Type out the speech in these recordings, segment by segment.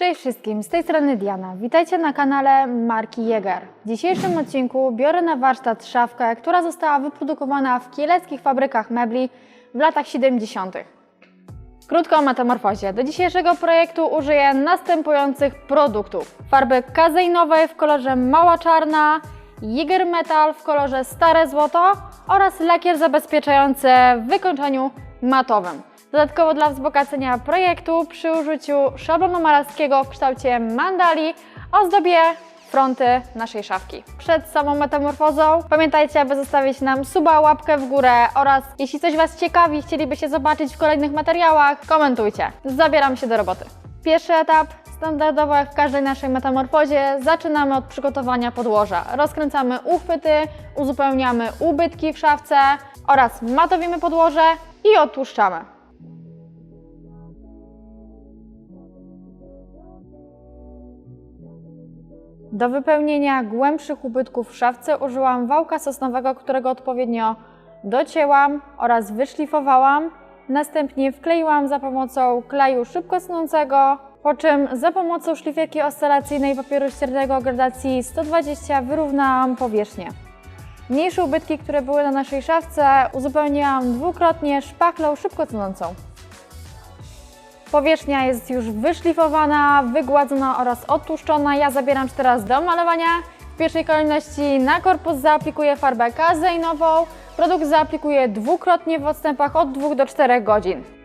Cześć wszystkim, z tej strony Diana. Witajcie na kanale marki Jäger. W dzisiejszym odcinku biorę na warsztat szafkę, która została wyprodukowana w kieleckich fabrykach mebli w latach 70. Krótko o metamorfozie. Do dzisiejszego projektu użyję następujących produktów. Farby kazeinowej w kolorze mała czarna, Jäger Metal w kolorze stare złoto oraz lakier zabezpieczający w wykończeniu matowym. Dodatkowo dla wzbogacenia projektu przy użyciu szablonu malarskiego w kształcie mandali ozdobię fronty naszej szafki. Przed samą metamorfozą pamiętajcie, aby zostawić nam suba, łapkę w górę oraz jeśli coś Was ciekawi, chcielibyście zobaczyć w kolejnych materiałach, komentujcie. Zabieram się do roboty. Pierwszy etap, standardowo jak w każdej naszej metamorfozie, zaczynamy od przygotowania podłoża. Rozkręcamy uchwyty, uzupełniamy ubytki w szafce oraz matowimy podłoże i odtłuszczamy. Do wypełnienia głębszych ubytków w szafce użyłam wałka sosnowego, którego odpowiednio docięłam oraz wyszlifowałam. Następnie wkleiłam za pomocą kleju szybko snącego, po czym za pomocą szlifierki oscylacyjnej papieru ściernego gradacji 120 wyrównałam powierzchnię. Mniejsze ubytki, które były na naszej szafce, uzupełniłam dwukrotnie szpachlą szybko cnącą. Powierzchnia jest już wyszlifowana, wygładzona oraz odtłuszczona. Ja zabieram się teraz do malowania. W pierwszej kolejności na korpus zaaplikuję farbę kazeinową. Produkt zaaplikuję dwukrotnie w odstępach od 2 do 4 godzin.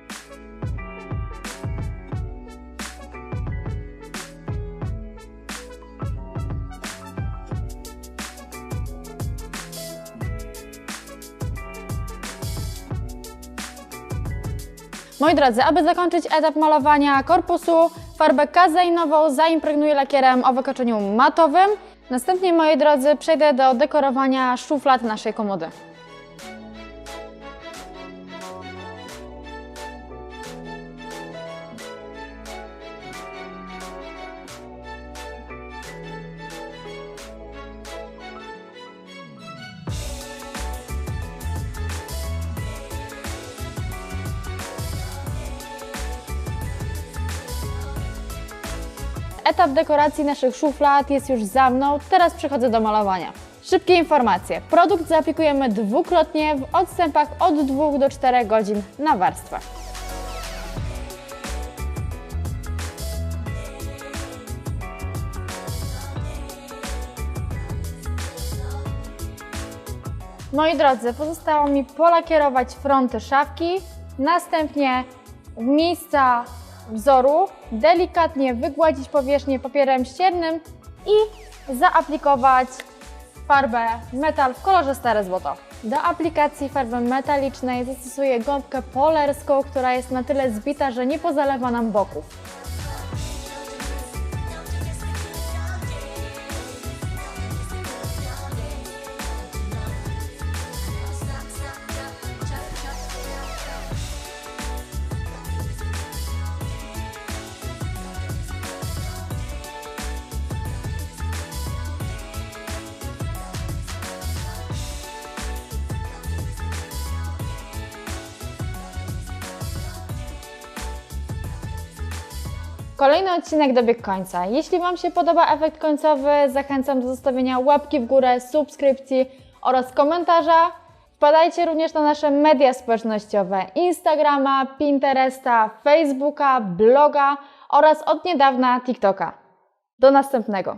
Moi drodzy, aby zakończyć etap malowania korpusu, farbę kazeinową zaimpregnuję lakierem o wykończeniu matowym. Następnie, moi drodzy, przejdę do dekorowania szuflad naszej komody. Etap dekoracji naszych szuflad jest już za mną, teraz przechodzę do malowania. Szybkie informacje. Produkt zaaplikujemy dwukrotnie w odstępach od 2 do 4 godzin na warstwę. Moi drodzy, pozostało mi polakierować fronty szafki, następnie w miejsca wzoru delikatnie wygładzić powierzchnię papierem ściernym i zaaplikować farbę metal w kolorze stare złoto. Do aplikacji farby metalicznej zastosuję gąbkę polerską, która jest na tyle zbita, że nie pozalewa nam boków. Kolejny odcinek dobiegł końca. Jeśli Wam się podoba efekt końcowy, zachęcam do zostawienia łapki w górę, subskrypcji oraz komentarza. Wpadajcie również na nasze media społecznościowe: Instagrama, Pinteresta, Facebooka, bloga oraz od niedawna TikToka. Do następnego.